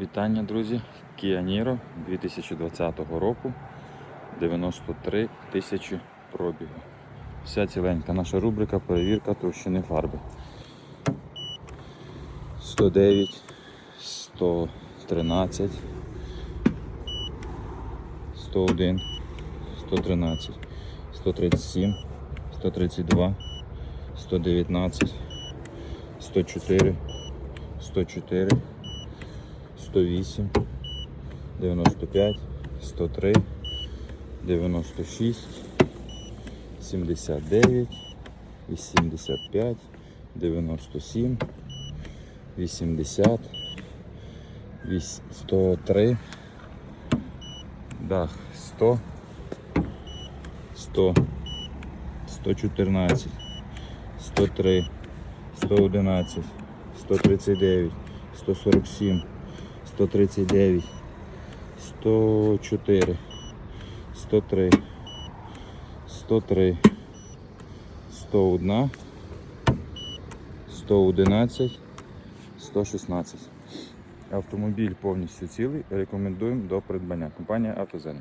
Вітання, друзі! Kia Niro 2020 року 93 тисячі пробігу. Вся ціленька наша рубрика перевірка товщини фарби. 109, 113, 101, 113, 137, 132, 119, 104, 104. 108, 95, 103, 96, 79, 85, 97, 80, 103, дах 100, 100, 114, 103, 111, 139, 147, 139, 104, 103, 103, 101, 111, 116. Автомобіль повністю цілий. Рекомендуємо до придбання. Компанія Автозен.